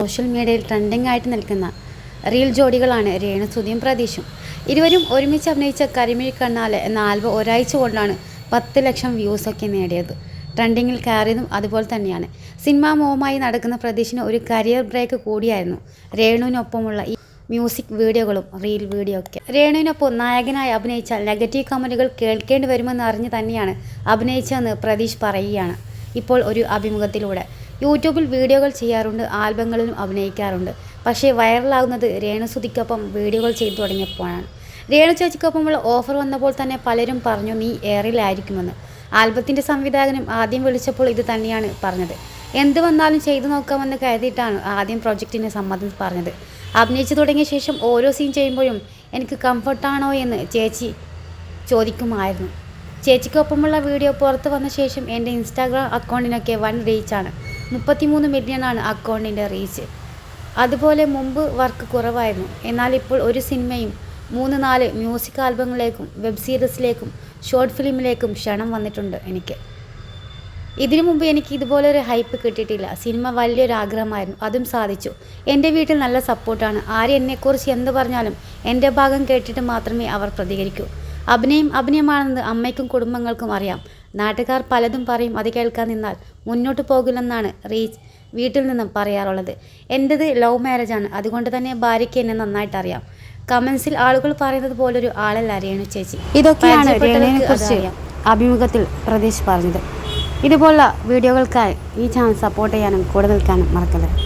Social മീഡിയയിൽ trending ആയിട്ട് നിൽക്കുന്ന റീൽ ജോഡികളാണ് രേണു സുധിയും പ്രതീഷും. ഇരുവരും ഒരുമിച്ച് അഭിനയിച്ച കരിമിഴി കണ്ണാൽ എന്ന ആൽബം ഒരാഴ്ച കൊണ്ടാണ് പത്ത് ലക്ഷം വ്യൂസൊക്കെ നേടിയത്. ട്രെൻഡിങ്ങിൽ കയറിയതും അതുപോലെ തന്നെയാണ്. സിനിമാ മോഹമായി നടക്കുന്ന പ്രതീഷിന് ഒരു കരിയർ ബ്രേക്ക് കൂടിയായിരുന്നു. രേണുവിനൊപ്പമുള്ള ഈ മ്യൂസിക് വീഡിയോകളും റീൽ വീഡിയോ ഒക്കെ. രേണുവിനൊപ്പം നായകനായി അഭിനയിച്ചാൽ നെഗറ്റീവ് കമന്റുകൾ കേൾക്കേണ്ടി വരുമെന്ന് അറിഞ്ഞ് തന്നെയാണ് അഭിനയിച്ചതെന്ന് പ്രതീഷ് പറയുകയാണ്. ഇപ്പോൾ ഒരു അഭിമുഖത്തിലൂടെ. യൂട്യൂബിൽ വീഡിയോകൾ ചെയ്യാറുണ്ട് ആൽബങ്ങളിലും അഭിനയിക്കാറുണ്ട്. പക്ഷേ വൈറലാകുന്നത് രേണുസുതിക്കൊപ്പം വീഡിയോകൾ ചെയ്തു തുടങ്ങിയപ്പോഴാണ്. രേണു ചേച്ചിക്കൊപ്പമുള്ള ഓഫർ വന്നപ്പോൾ തന്നെ പലരും പറഞ്ഞു നീ എയറിലായിരിക്കുമെന്ന്. ആൽബത്തിന്റെ സംവിധായകനും ആദ്യം വിളിച്ചപ്പോൾ ഇത് തന്നെയാണ് പറഞ്ഞത്. എന്ത് വന്നാലും ചെയ്തു നോക്കാമെന്ന് കരുതിയിട്ടാണ് ആദ്യം പ്രോജക്റ്റിനെ സമ്മതം പറഞ്ഞത്. അഭിനയിച്ചു തുടങ്ങിയ ശേഷം ഓരോ സീൻ ചെയ്യുമ്പോഴും എനിക്ക് കംഫർട്ടാണോ എന്ന് ചേച്ചി ചോദിക്കുമായിരുന്നു. ചേച്ചിക്കൊപ്പമുള്ള വീഡിയോ പുറത്തു വന്ന ശേഷം എന്റെ ഇൻസ്റ്റാഗ്രാം അക്കൗണ്ടിനൊക്കെ വൺ റീച്ചാണ് മുപ്പത്തിമൂന്ന് മില്യണാണ് അക്കൗണ്ടിന്റെ റീച്ച്. അതുപോലെ മുമ്പ് വർക്ക് കുറവായിരുന്നു. എന്നാൽ ഇപ്പോൾ ഒരു സിനിമയും മൂന്ന് നാല് മ്യൂസിക് ആൽബങ്ങളിലേക്കും വെബ് സീരീസിലേക്കും ഷോർട്ട് ഫിലിമിലേക്കും ക്ഷണം വന്നിട്ടുണ്ട് എനിക്ക്. ഇതിനു മുമ്പ് എനിക്ക് ഇതുപോലെ ഒരു ഹൈപ്പ് കിട്ടിയിട്ടില്ല. സിനിമ വലിയൊരു ആഗ്രഹമായിരുന്നു. അതും സാധിച്ചു. എന്റെ വീട്ടിൽ നല്ല സപ്പോർട്ടാണ്. ആര് എന്നെക്കുറിച്ച് എന്ത് പറഞ്ഞാലും എന്റെ ഭാഗം കേട്ടിട്ട് മാത്രമേ അവർ പ്രതികരിക്കൂ. അഭിനയം അഭിനയമാണെന്ന് അമ്മയ്ക്കും കുടുംബങ്ങൾക്കും അറിയാം. നാട്ടുകാർ പലതും പറയും അത് കേൾക്കാൻ നിന്നാൽ മുന്നോട്ട് പോകില്ലെന്നാണ് റീച്ച് വീട്ടിൽ നിന്നും പറയാറുള്ളത്. എന്റെത് ലവ് മാരേജാണ് അതുകൊണ്ട് തന്നെ ഭാര്യയ്ക്ക് എന്നെ നന്നായിട്ട് അറിയാം. കമൻസിൽ ആളുകൾ പറയുന്നത് പോലൊരു ആളല്ല രേണു ചേച്ചി. ഇതൊക്കെയാണ് രേണുവിനെക്കുറിച്ച്. അഭിമുഖത്തിൽ പ്രതീഷ് പറഞ്ഞത്. ഇതുപോലുള്ള വീഡിയോകൾക്കായി ഈ ചാനൽ സപ്പോർട്ട് ചെയ്യാനും കൂടെ നിൽക്കാനും മറക്കരുത്.